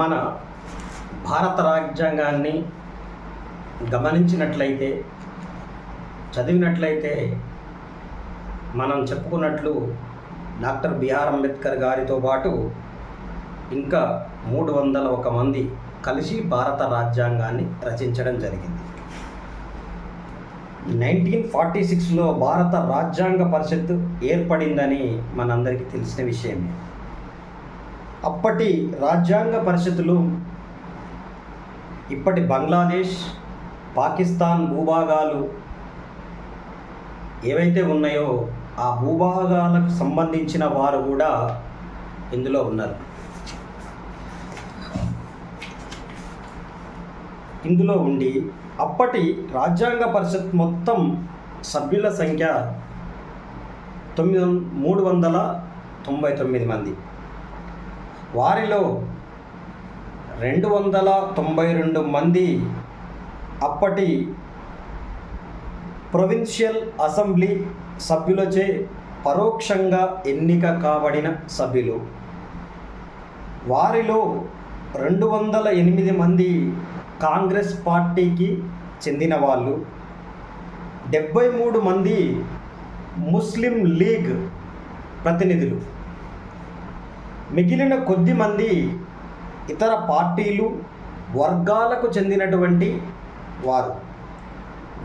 మన భారత రాజ్యాంగాన్ని గమనించినట్లయితే చదివినట్లయితే మనం చెప్పుకున్నట్లు డాక్టర్ బిఆర్ అంబేద్కర్ గారితో పాటు ఇంకా మూడు వందల ఒక మంది కలిసి భారత రాజ్యాంగాన్ని రచించడం జరిగింది. నైన్టీన్ ఫార్టీ సిక్స్లో భారత రాజ్యాంగ పరిషత్ ఏర్పడిందని మనందరికీ తెలిసిన విషయమే. అప్పటి రాజ్యాంగ పరిషత్తులు ఇప్పటి బంగ్లాదేశ్ పాకిస్తాన్ భూభాగాలు ఏవైతే ఉన్నాయో ఆ భూభాగాలకు సంబంధించిన వారు కూడా ఇందులో ఉన్నారు. ఇందులో ఉండి అప్పటి రాజ్యాంగ పరిషత్ మొత్తం సభ్యుల సంఖ్య తొమ్మిది వం- మూడు వందల తొంభై తొమ్మిది మంది. వారిలో రెండు వందల తొంభై రెండు మంది అప్పటి ప్రొవిన్షియల్ అసెంబ్లీ సభ్యులచే పరోక్షంగా ఎన్నిక కాబడిన సభ్యులు. వారిలో రెండు వందల ఎనిమిది మంది కాంగ్రెస్ పార్టీకి చెందిన వాళ్ళు. డెబ్బై మూడు మంది ముస్లిం లీగ్ ప్రతినిధులు. మిగిలిన కొద్ది మంది ఇతర పార్టీలు వర్గాలకు చెందినటువంటి వారు.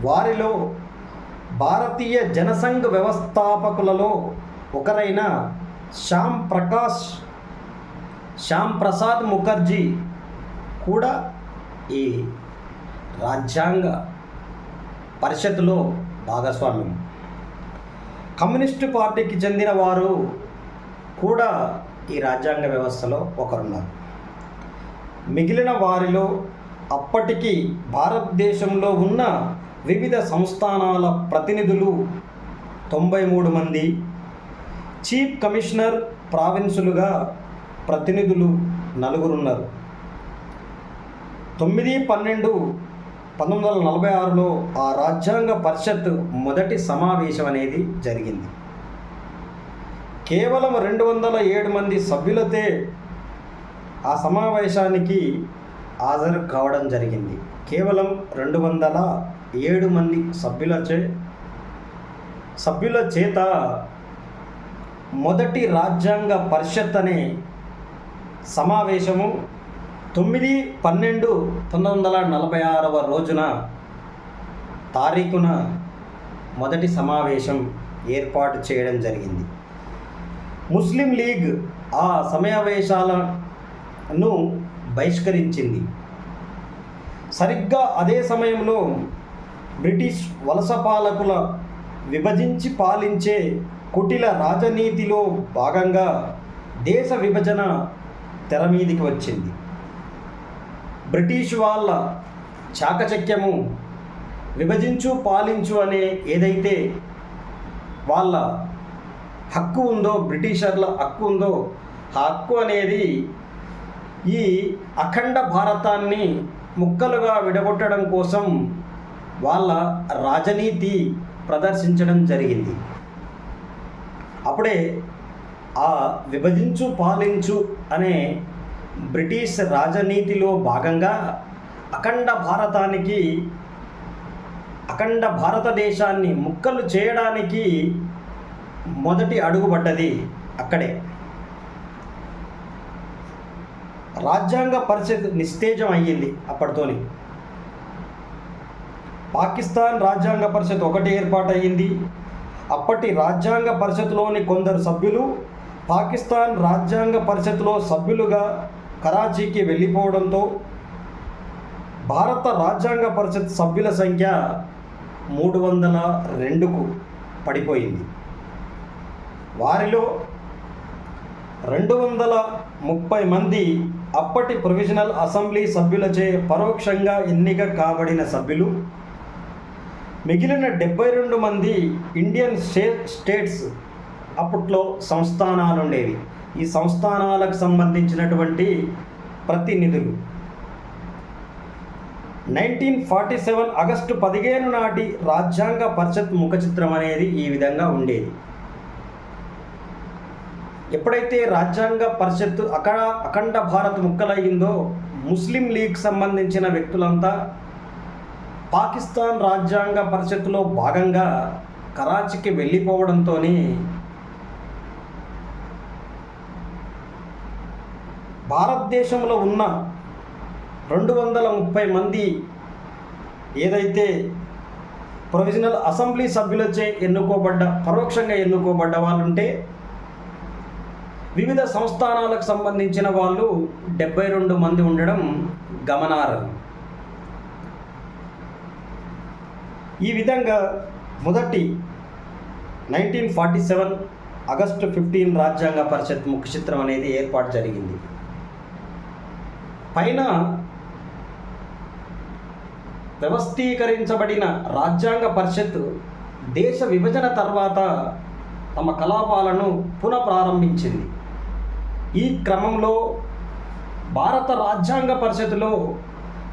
వారిలో భారతీయ జనసంఘ్ వ్యవస్థాపకులలో ఒకరైన శ్యామ్ ప్రకాష్ శ్యామ్ ప్రసాద్ ముఖర్జీ కూడా ఈ రాజ్యాంగ పరిషత్తులో భాగస్వామ్యం. కమ్యూనిస్టు పార్టీకి చెందిన వారు కూడా ఈ రాజ్యాంగ వ్యవస్థలో ఒకరున్నారు. మిగిలిన వారిలో అప్పటికి భారతదేశంలో ఉన్న వివిధ సంస్థానాల ప్రతినిధులు తొంభై మూడు మంది చీఫ్ కమిషనర్ ప్రావిన్సులుగా ప్రతినిధులు నలుగురున్నారు. తొమ్మిది పన్నెండు పంతొమ్మిది వందల నలభై ఆరులో ఆ రాజ్యాంగ పరిషత్ మొదటి సమావేశం అనేది జరిగింది. కేవలం రెండు వందల ఏడు మంది సభ్యులతే ఆ సమావేశానికి హాజరు కావడం జరిగింది. కేవలం రెండు వందల ఏడు మంది సభ్యులచే సభ్యుల చేత మొదటి రాజ్యాంగ పరిషత్ అనే సమావేశము తొమ్మిది పన్నెండు పంతొమ్మిది వందల నలభై ఆరవ రోజున తారీఖున మొదటి సమావేశం ఏర్పాటు చేయడం జరిగింది. ముస్లిం లీగ్ ఆ సమావేశాలను బహిష్కరించింది. సరిగ్గా అదే సమయంలో బ్రిటిష్ వలస పాలకుల విభజించి పాలించే కుటిల రాజనీతిలో భాగంగా దేశ విభజన తెర మీదికి వచ్చింది. బ్రిటిష్ వాళ్ళ చాకచక్యము విభజించు పాలించు అనే ఏదైతే వాళ్ళ హక్కు ఉందో బ్రిటిషర్ల హక్కు ఉందో ఆ హక్కు అనేది ఈ అఖండ భారతాన్ని ముక్కలుగా విడగొట్టడం కోసం వాళ్ళ రాజనీతి ప్రదర్శించడం జరిగింది. అప్పుడే ఆ విభజించు పాలించు అనే బ్రిటిష్ రాజనీతిలో భాగంగా అఖండ భారతానికి అఖండ భారతదేశాన్ని ముక్కలు చేయడానికి మొదటి అడుగుపడ్డది అక్కడే. రాజ్యాంగ పరిషత్ నిస్తేజం అయ్యింది అప్పటితోని. పాకిస్తాన్ రాజ్యాంగ పరిషత్ ఒకటి ఏర్పాటయ్యింది. అప్పటి రాజ్యాంగ పరిషత్లోని కొందరు సభ్యులు పాకిస్తాన్ రాజ్యాంగ పరిషత్లో సభ్యులుగా కరాచీకి వెళ్ళిపోవడంతో భారత రాజ్యాంగ పరిషత్ సభ్యుల సంఖ్య మూడు వందల రెండుకు పడిపోయింది. వారిలో రెండు వందల ముప్పై మంది అప్పటి ప్రొవిజనల్ అసెంబ్లీ సభ్యులచే పరోక్షంగా ఎన్నిక కాబడిన సభ్యులు. మిగిలిన డెబ్బై రెండు మంది ఇండియన్ స్టేట్స్ అప్పట్లో సంస్థానాలు ఉండేవి ఈ సంస్థానాలకు సంబంధించినటువంటి ప్రతినిధులు. నైన్టీన్ ఫార్టీ సెవెన్ ఆగస్టు పదిహేను నాటి రాజ్యాంగ పరిషత్ ముఖచిత్రం అనేది ఈ విధంగా ఉండేది. ఎప్పుడైతే రాజ్యాంగ పరిషత్ అఖండ అఖండ భారత్ ముక్కలయ్యిందో ముస్లిం లీగ్ సంబంధించిన వ్యక్తులంతా పాకిస్తాన్ రాజ్యాంగ పరిషత్తులో భాగంగా కరాచీకి వెళ్ళిపోవడంతో భారతదేశంలో ఉన్న రెండు వందల ముప్పై మంది ఏదైతే ప్రొవిజనల్ అసెంబ్లీ సభ్యులచే ఎన్నుకోబడ్డ పరోక్షంగా ఎన్నుకోబడ్డ వాళ్ళు ఉంటే వివిధ సంస్థానాలకు సంబంధించిన వాళ్ళు డెబ్బై రెండు మంది ఉండడం గమనార్హం. ఈ విధంగా మొదటి nineteen forty seven August fifteen రాజ్యాంగ పరిషత్ ముఖ్య చిత్రం అనేది ఏర్పాటు జరిగింది. పైన వ్యవస్థీకరించబడిన రాజ్యాంగ పరిషత్ దేశ విభజన తర్వాత తమ కలాపాలను పునఃప్రారంభించింది. ఈ క్రమంలో భారత రాజ్యాంగ పరిషత్తులో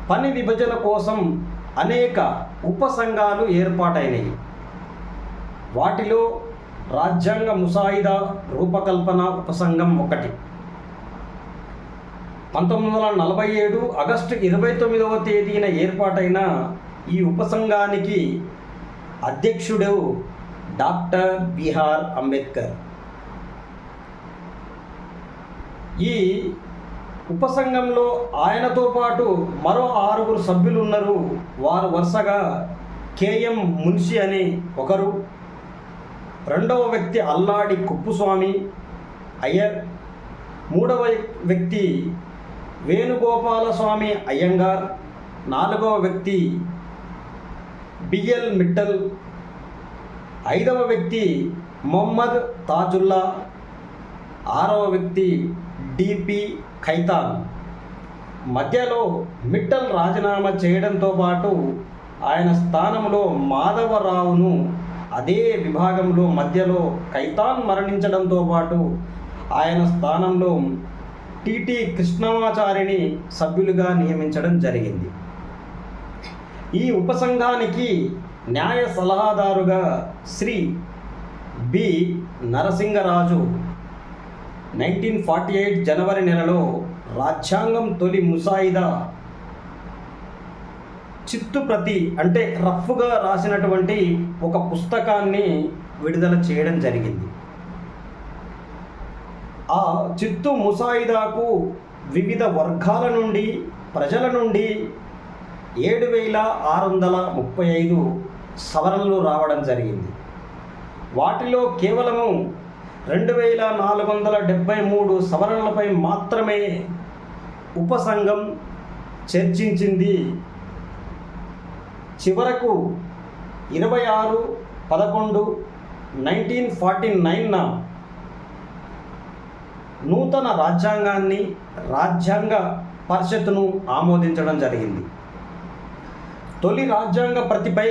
పని విభజన కోసం అనేక ఉపసంఘాలు ఏర్పాటైనవి వాటిలో రాజ్యాంగ ముసాయిదా రూపకల్పన ఉపసంఘం ఒకటి. పంతొమ్మిది వందల నలభై ఏడు ఆగస్టు ఇరవై తొమ్మిదవ తేదీన ఏర్పాటైన ఈ ఉపసంఘానికి అధ్యక్షుడు డాక్టర్ బిహార్ అంబేద్కర్. ఈ ఉపసంఘంలో ఆయనతో పాటు మరో ఆరుగురు సభ్యులు ఉన్నారు వారు వరుసగా కేఎం మున్షి అని ఒకరు రెండవ వ్యక్తి అల్లాడి కుప్పుస్వామి అయ్యర్ మూడవ వ్యక్తి వేణుగోపాలస్వామి అయ్యంగార్ నాలుగవ వ్యక్తి బిఎల్ మిట్టల్ ఐదవ వ్యక్తి మొహమ్మద్ తాజుల్లా ఆరవ వ్యక్తి డిపి ఖైతాన్. మధ్యలో మిట్టల్ రాజీనామా చేయడంతో పాటు ఆయన స్థానంలో మాధవరావును అదే విభాగంలో మధ్యలో ఖైతాన్ మరణించడంతో పాటు ఆయన స్థానంలో టిటి కృష్ణమాచారిని సభ్యులుగా నియమించడం జరిగింది. ఈ ఉపసంఘానికి న్యాయ సలహాదారుగా Shri B Narasingaraju nineteen forty eight జనవరి నెలలో రాజ్యాంగం తొలి ముసాయిదా చిత్తు ప్రతి అంటే రఫ్గా రాసినటువంటి ఒక పుస్తకాన్ని విడుదల చేయడం జరిగింది. ఆ చిత్తు ముసాయిదాకు వివిధ వర్గాల నుండి ప్రజల నుండి ఏడు వేల ఆరు వందల ముప్పై ఐదు సవరణలు రావడం జరిగింది. వాటిలో కేవలము రెండు వేల నాలుగు వందల డెబ్బై మూడు సవరణలపై మాత్రమే ఉపసంఘం చర్చించింది. చివరకు ఇరవై ఆరు పదకొండు నైన్టీన్ ఫార్టీ నైన్న నూతన రాజ్యాంగాన్ని రాజ్యాంగ పరిషత్తును ఆమోదించడం జరిగింది. తొలి రాజ్యాంగ ప్రతిపై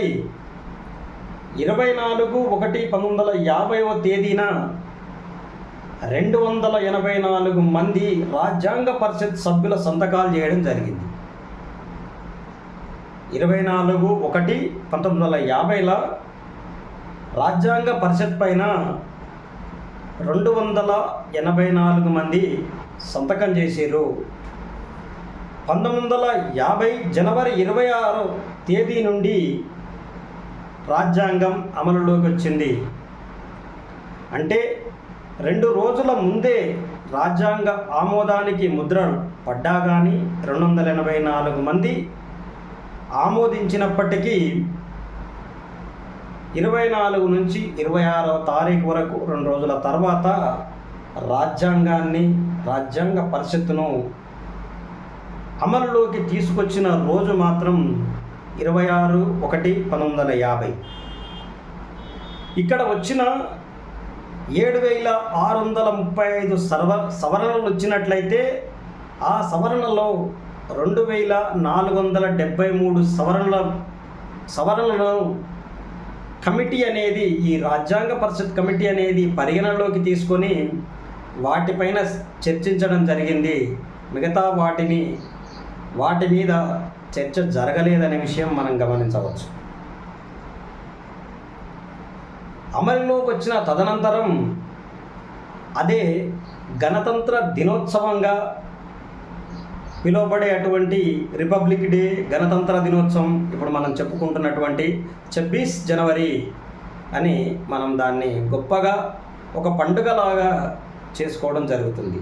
ఇరవై నాలుగు ఒకటి పంతొమ్మిది వందల యాభైవ తేదీన రెండు వందల ఎనభై నాలుగు మంది రాజ్యాంగ పరిషత్ సభ్యుల సంతకాలు చేయడం జరిగింది. ఇరవై నాలుగు ఒకటి పంతొమ్మిది వందల యాభైలో రాజ్యాంగ పరిషత్ పైన రెండు వందల ఎనభై నాలుగు మంది సంతకం చేసారు పంతొమ్మిది వందల యాభై జనవరి ఇరవై ఆరో తేదీ నుండి రాజ్యాంగం అమలులోకి వచ్చింది. అంటే రెండు రోజుల ముందే రాజ్యాంగ ఆమోదానికి ముద్ర పడ్డా కానీ రెండు వందల ఎనభై నాలుగు మంది ఆమోదించినప్పటికీ ఇరవై నాలుగు నుంచి ఇరవై ఆరవ తారీఖు వరకు రెండు రోజుల తర్వాత రాజ్యాంగాన్ని రాజ్యాంగ పరిషత్తును అమలులోకి తీసుకొచ్చిన రోజు మాత్రం ఇరవై ఆరు ఒకటి పంతొమ్మిది వందల యాభై. ఇక్కడ వచ్చిన ఏడు వేల ఆరు వందల ముప్పై ఐదు సర్వ సవరణలు వచ్చినట్లయితే ఆ సవరణలో రెండు వేల నాలుగు వందల డెబ్బై మూడు సవరణల సవరణలను కమిటీ అనేది ఈ రాజ్యాంగ పరిషత్ కమిటీ అనేది పరిగణనలోకి తీసుకొని వాటిపైన చర్చించడం జరిగింది. మిగతా వాటిని వాటి మీద చర్చ జరగలేదనే విషయం మనం గమనించవచ్చు. అమలులోకి వచ్చిన తదనంతరం అదే గణతంత్ర దినోత్సవంగా పిలువబడే అటువంటి రిపబ్లిక్ డే గణతంత్ర దినోత్సవం ఇప్పుడు మనం చెప్పుకుంటున్నటువంటి ఛబ్బీస్ జనవరి అని మనం దాన్ని గొప్పగా ఒక పండుగలాగా చేసుకోవడం జరుగుతుంది.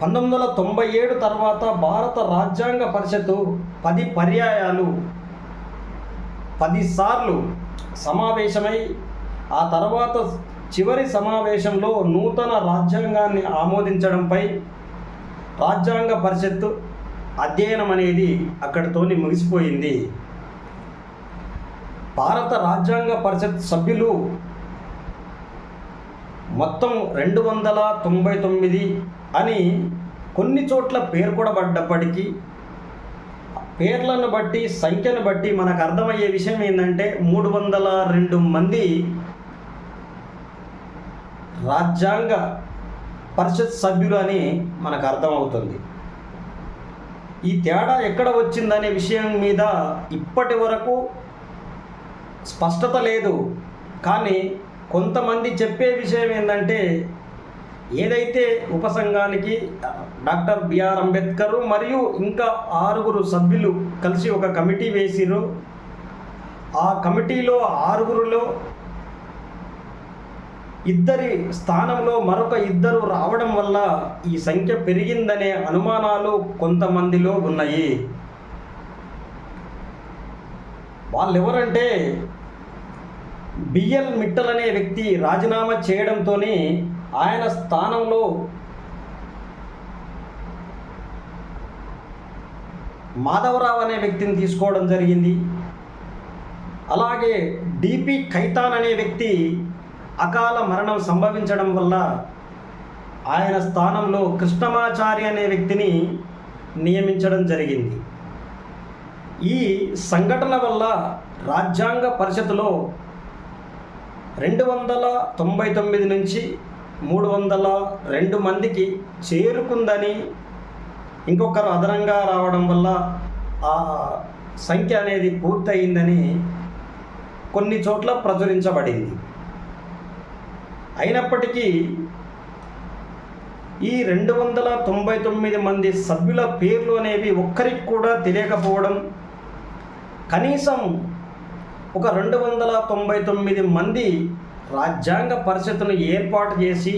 పంతొమ్మిది వందల తొంభై ఏడు తర్వాత భారత రాజ్యాంగ పరిషత్తు పది పర్యాయాలు పదిసార్లు సమావేశమై ఆ తర్వాత చివరి సమావేశంలో నూతన రాజ్యాంగాన్ని ఆమోదించడంపై రాజ్యాంగ పరిషత్తు అధ్యయనం అనేది అక్కడితోని ముగిసిపోయింది. భారత రాజ్యాంగ పరిషత్ సభ్యులు మొత్తం రెండు వందల తొంభై తొమ్మిది అని కొన్ని చోట్ల పేర్కొనబడ్డప్పటికీ పేర్లను బట్టి సంఖ్యను బట్టి మనకు అర్థమయ్యే విషయం ఏంటంటే మూడు వందల రెండు మంది రాజ్యాంగ పరిషత్ సభ్యులు అని మనకు అర్థమవుతుంది. ఈ తేడా ఎక్కడ వచ్చిందనే విషయం మీద ఇప్పటి వరకు స్పష్టత లేదు. కానీ కొంతమంది చెప్పే విషయం ఏంటంటే ఏదైతే ఉపసంఘానికి డాక్టర్ బిఆర్ అంబేద్కర్ మరియు ఇంకా ఆరుగురు సభ్యులు కలిసి ఒక కమిటీ వేసిరు ఆ కమిటీలో ఆరుగురులో ఇద్దరి స్థానంలో మరొక ఇద్దరు రావడం వల్ల ఈ సంఖ్య పెరిగిందనే అనుమానాలు కొంతమందిలో ఉన్నాయి. వాళ్ళు ఎవరంటే బిఎల్ మిట్టల్ అనే వ్యక్తి రాజీనామా చేయడంతోనే ఆయన స్థానంలో మాధవరావు అనే వ్యక్తిని తీసుకోవడం జరిగింది. అలాగే డిపి ఖైతాన్ అనే వ్యక్తి అకాల మరణం సంభవించడం వల్ల ఆయన స్థానంలో కృష్ణమాచారి అనే వ్యక్తిని నియమించడం జరిగింది. ఈ సంఘటన వల్ల రాజ్యాంగ పరిషత్తులో రెండు వందల తొంభై తొమ్మిది నుంచి మూడు వందల రెండు మందికి చేరుకుందని ఇంకొకరు అదనంగా రావడం వల్ల ఆ సంఖ్య అనేది పూర్తయిందని కొన్ని చోట్ల ప్రచురించబడింది. అయినప్పటికీ ఈ రెండు వందల తొంభై తొమ్మిది మంది సభ్యుల పేర్లు అనేవి ఒక్కరికి కూడా తెలియకపోవడం కనీసం ఒక రెండు వందల తొంభై తొమ్మిది మంది రాజ్యాంగ పరిషత్తును ఏర్పాటు చేసి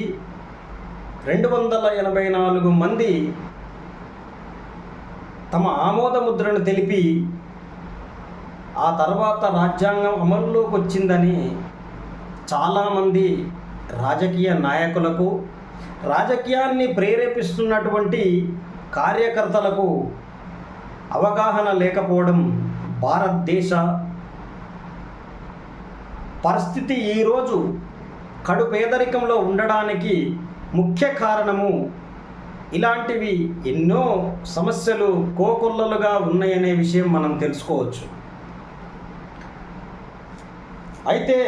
రెండు వందల ఎనభై నాలుగు మంది తమ ఆమోద ముద్రను తెలిపి ఆ తర్వాత రాజ్యాంగం అమల్లోకి వచ్చిందని చాలామంది రాజకీయ నాయకులకు రాజకీయాన్ని ప్రేరేపిస్తున్నటువంటి కార్యకర్తలకు అవగాహన లేకపోవడం భారతదేశ పరిస్థితి ఈరోజు కడు పేదరికంలో ఉండడానికి ముఖ్య కారణము. ఇలాంటివి ఎన్నో సమస్యలు కోకొల్లలుగా ఉన్నాయనే విషయం మనం తెలుసుకోవచ్చు. అయితే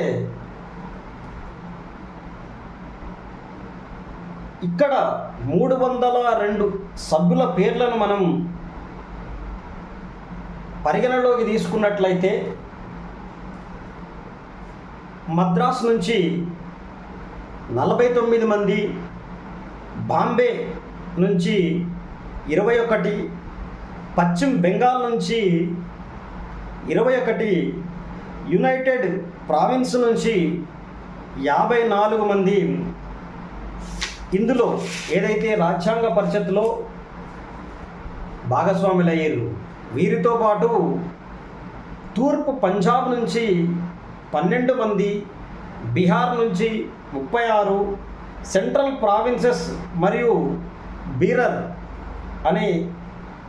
ఇక్కడ మూడు వందల రెండు సభ్యుల పేర్లను మనం పరిగణలోకి తీసుకున్నట్లయితే మద్రాస్ నుంచి నలభై తొమ్మిది మంది బాంబే నుంచి ఇరవై ఒకటి పశ్చిమ బెంగాల్ నుంచి ఇరవై ఒకటి యునైటెడ్ ప్రావిన్స్ నుంచి యాభై నాలుగు మంది. ఇందులో ఏదైతే రాజ్యాంగ పరిషత్తులో భాగస్వాములయ్యారు వీరితో పాటు తూర్పు పంజాబ్ నుంచి పన్నెండు మంది బీహార్ నుంచి ముప్పై ఆరు సెంట్రల్ ప్రావిన్సెస్ మరియు బీరర్ అనే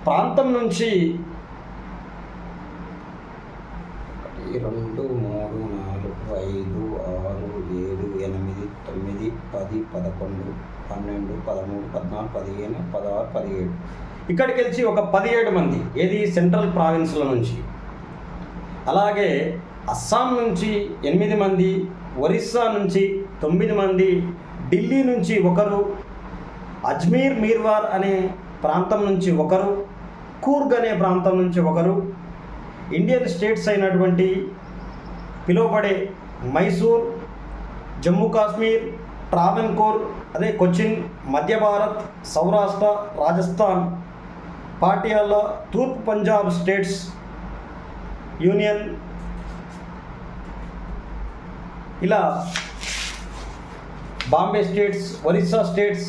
ప్రాంతం నుంచి రెండు మూడు నాలుగు ఐదు ఆరు ఏడు ఎనిమిది తొమ్మిది పది పదకొండు పన్నెండు పదమూడు పద్నాలుగు పదిహేను పదహారు పదిహేడు. ఇక్కడికి వచ్చి ఒక పదిహేడు మంది ఏది సెంట్రల్ ప్రావిన్స్ల నుంచి. అలాగే అస్సాం నుంచి ఎనిమిది మంది ఒరిస్సా నుంచి తొమ్మిది మంది ఢిల్లీ నుంచి ఒకరు అజ్మీర్ మీర్వార్ అనే ప్రాంతం నుంచి ఒకరు కూర్గ్ అనే ప్రాంతం నుంచి ఒకరు ఇండియన్ స్టేట్స్ అయినటువంటి పిలువబడే మైసూర్ జమ్మూ కాశ్మీర్ ట్రావెన్కోర్ అదే కొచ్చిన్ మధ్య భారత్ సౌరాష్ట్ర రాజస్థాన్ పాటియాలా తూర్పు పంజాబ్ స్టేట్స్ యూనియన్ ఇలా Bombay states Orissa states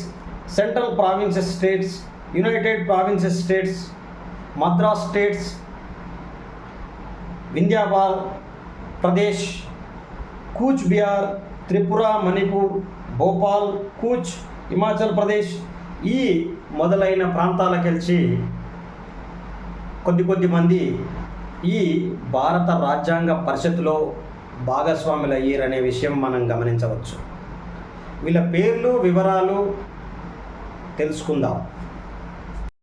central provinces states united provinces states Madras states Vindhya Pradesh Cooch Behar Tripura Manipur Bhopal Kutch Himachal Pradesh ఈ మొదలైన ప్రాంతాలకెళ్ళి కొద్ది కొద్ది మంది ఈ భారత రాజ్యాంగ పరిషత్తులో భాగస్వాములు అయ్యారనే విషయం మనం గమనించవచ్చు. వీళ్ళ పేర్లు వివరాలు తెలుసుకుందాం.